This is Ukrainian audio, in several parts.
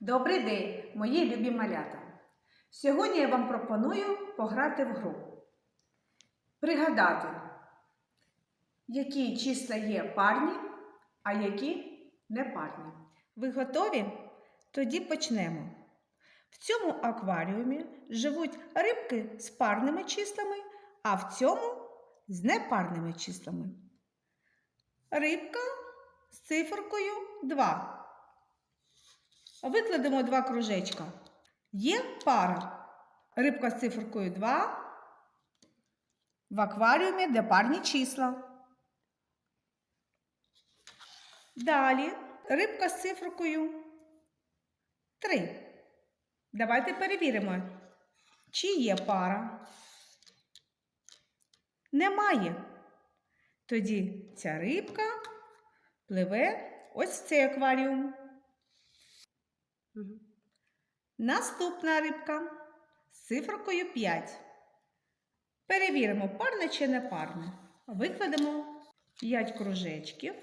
Добрий день, мої любі малята! Сьогодні я вам пропоную пограти в гру. Пригадати, які числа є парні, а які непарні. Ви готові? Тоді почнемо. В цьому акваріумі живуть рибки з парними числами, а в цьому з непарними числами. Рибка з циферкою 2. Викладемо два кружечка. Є пара. Рибка з циферкою 2 в акваріумі, де парні числа. Далі рибка з циферкою 3. Давайте перевіримо, чи є пара. Немає. Тоді ця рибка пливе ось в цей акваріум. Наступна рибка з цифрою 5. Перевіримо, парне чи не парне. Викладемо 5 кружечків.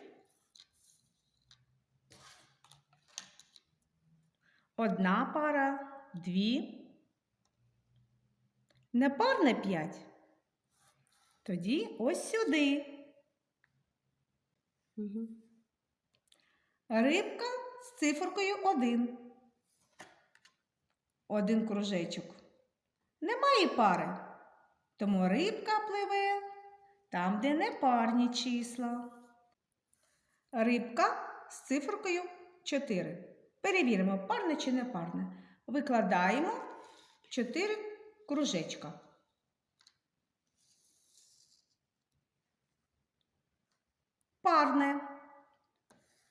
Одна пара, дві. Непарне 5. Тоді ось сюди. Рибка з циферкою 1. Один кружечок. Немає пари. Тому рибка пливе там, де непарні числа. Рибка з циферкою 4. Перевіримо, парне чи не парне. Викладаємо 4 кружечка. Парне.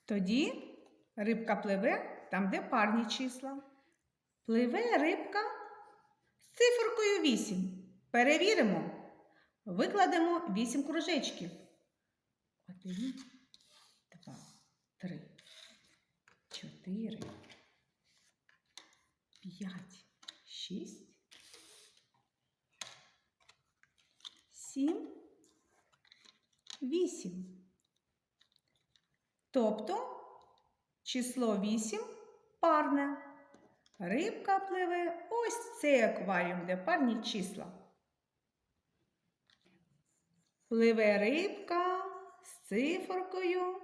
Тоді рибка пливе там, де парні числа. Пливе рибка з циферкою 8. Перевіримо. Викладемо 8 кружечків. Один, два, три, чотири, п'ять, шість, сім, вісім. Тобто число 8 парне. Рибка пливе ось цей акваріум, де парні числа. Пливе рибка з циферкою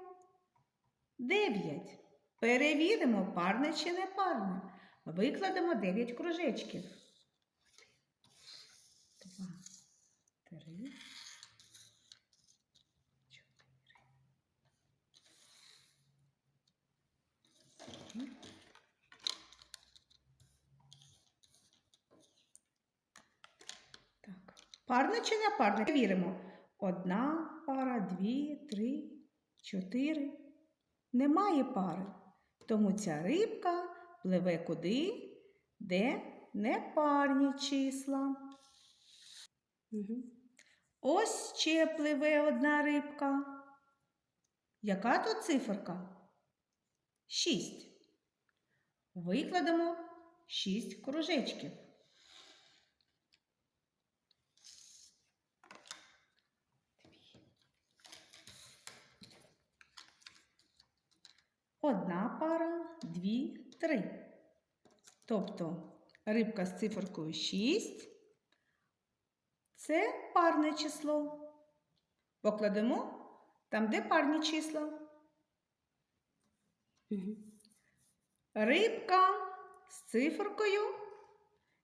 9. Перевіримо, парне чи не парне. Викладемо 9 кружечків. Два, три, чотири. Так. Парне чи не парне? Перевіримо. Одна пара, дві, три, чотири. Немає пари. Тому ця рибка пливе куди, де непарні числа. Ось ще пливе одна рибка. Яка тут циферка? Шість. Викладемо шість кружечків. Одна пара, дві, три. Тобто рибка з циферкою 6 це парне число. Покладемо там, де парні числа. Рибка з циферкою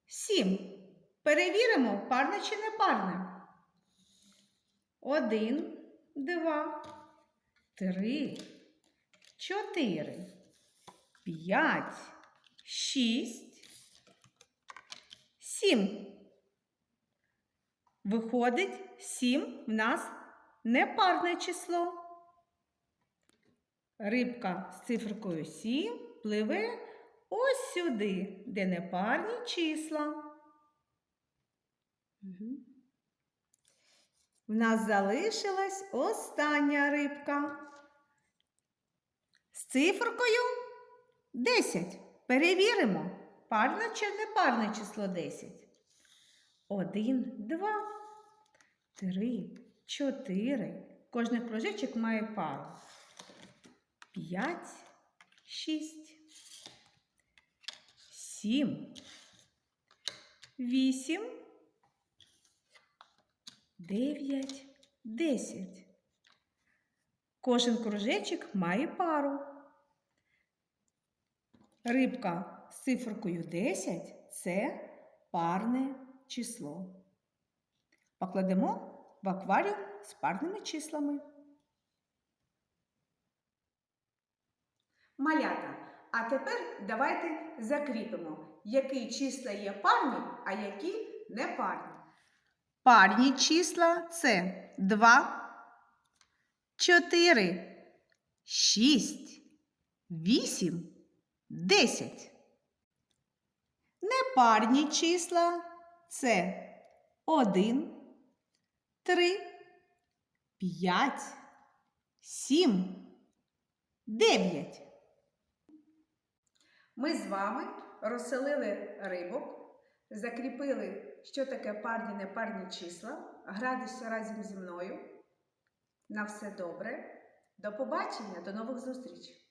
7. Перевіримо, парне чи не парне. Один, два, три чотири, п'ять, шість, сім. Виходить, сім в нас непарне число. Рибка з циферкою 7 пливе ось сюди, де непарні числа. В нас залишилась остання рибка. Циферкою 10. Перевіримо, парне чи непарне число 10. 1, 2, 3, 4. Кожний кружечок має пару. 5, 6, сім, вісім, дев'ять, десять. Кожен кружечок має пару. Рибка з циферкою 10 це парне число. Покладемо в акваріум з парними числами. Малята, а тепер давайте закріпимо, які числа є парні, а які не парні. Парні числа це 2, 4, 6, 8, 10. Непарні числа це 1, 3, 5, 7, 9. Ми з вами розселили рибок, закріпили, що таке парні непарні числа. Грайтеся разом зі мною. На все добре. До побачення, до нових зустрічей!